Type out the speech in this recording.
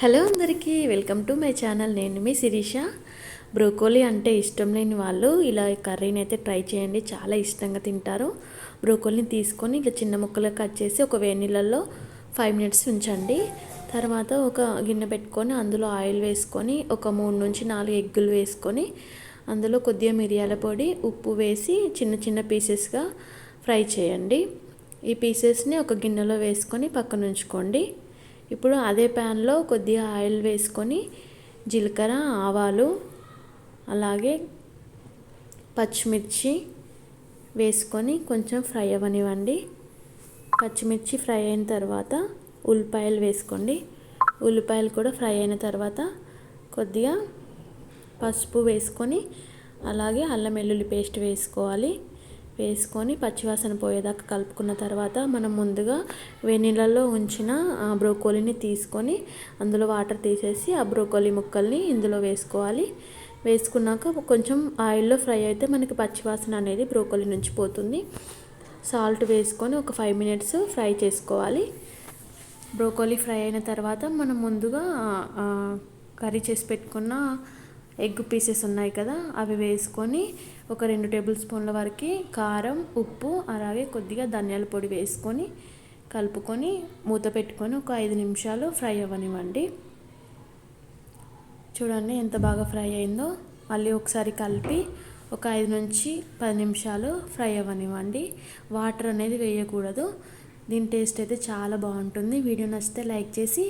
Hello అందరికీ welcome to my channel. నేను మీ Sirisha. Broccoli అంటే ఇష్టం లేని వాళ్ళు ఇలా కర్రీని అయితే ట్రై చేయండి. చాలా ఇష్టంగా తింటారు. బ్రోకోలీని తీసుకొని ఇట్లా చిన్న ముక్కలు కట్ చేసి ఒక వేడి నీళ్ళల్లో ఫైవ్ మినిట్స్ ఉంచండి. తర్వాత ఒక గిన్నె పెట్టుకొని అందులో ఆయిల్ వేసుకొని ఒక మూడు నుంచి నాలుగు ఎగ్గులు వేసుకొని అందులో కొద్దిగా మిరియాల పొడి ఉప్పు వేసి చిన్న చిన్న పీసెస్గా ఫ్రై చేయండి. ఈ పీసెస్ని ఒక గిన్నెలో వేసుకొని పక్కన ఉంచుకోండి. ఇప్పుడు అదే ప్యాన్లో కొద్దిగా ఆయిల్ వేసుకొని జీలకర్ర ఆవాలు అలాగే పచ్చిమిర్చి వేసుకొని కొంచెం ఫ్రై అవ్వనివ్వండి. పచ్చిమిర్చి ఫ్రై అయిన తర్వాత ఉల్లిపాయలు వేసుకోండి. ఉల్లిపాయలు కూడా ఫ్రై అయిన తర్వాత కొద్దిగా పసుపు వేసుకొని అలాగే అల్లం వెల్లుల్లి పేస్ట్ వేసుకోవాలి. వేసుకొని పచ్చివాసన పోయేదాకా కలుపుకున్న తర్వాత మనం ముందుగా వెన్నీళ్ళలో ఉంచిన బ్రోకోలీని తీసుకొని అందులో వాటర్ తీసేసి ఆ బ్రోకోలీ ముక్కల్ని ఇందులో వేసుకోవాలి. వేసుకున్నాక కొంచెం ఆయిల్లో ఫ్రై అయితే మనకి పచ్చివాసన అనేది బ్రోకోలీ నుంచి పోతుంది. సాల్ట్ వేసుకొని ఒక ఫైవ్ మినిట్స్ ఫ్రై చేసుకోవాలి. బ్రోకోలీ ఫ్రై అయిన తర్వాత మనం ముందుగా కర్రీ చేసి పెట్టుకున్న ఎగ్ పీసెస్ ఉన్నాయి కదా అవి వేసుకొని ఒక రెండు టేబుల్ స్పూన్ల వరకు కారం ఉప్పు అలాగే కొద్దిగా ధనియాల పొడి వేసుకొని కలుపుకొని మూత పెట్టుకొని ఒక ఐదు నిమిషాలు ఫ్రై అవ్వనివ్వండి. చూడండి ఎంత బాగా ఫ్రై అయిందో. మళ్ళీ ఒకసారి కలిపి ఒక ఐదు నుంచి పది నిమిషాలు ఫ్రై అవ్వనివ్వండి. వాటర్ అనేది వేయకూడదు. దీని టేస్ట్ అయితే చాలా బాగుంటుంది. వీడియో నచ్చితే లైక్ చేసి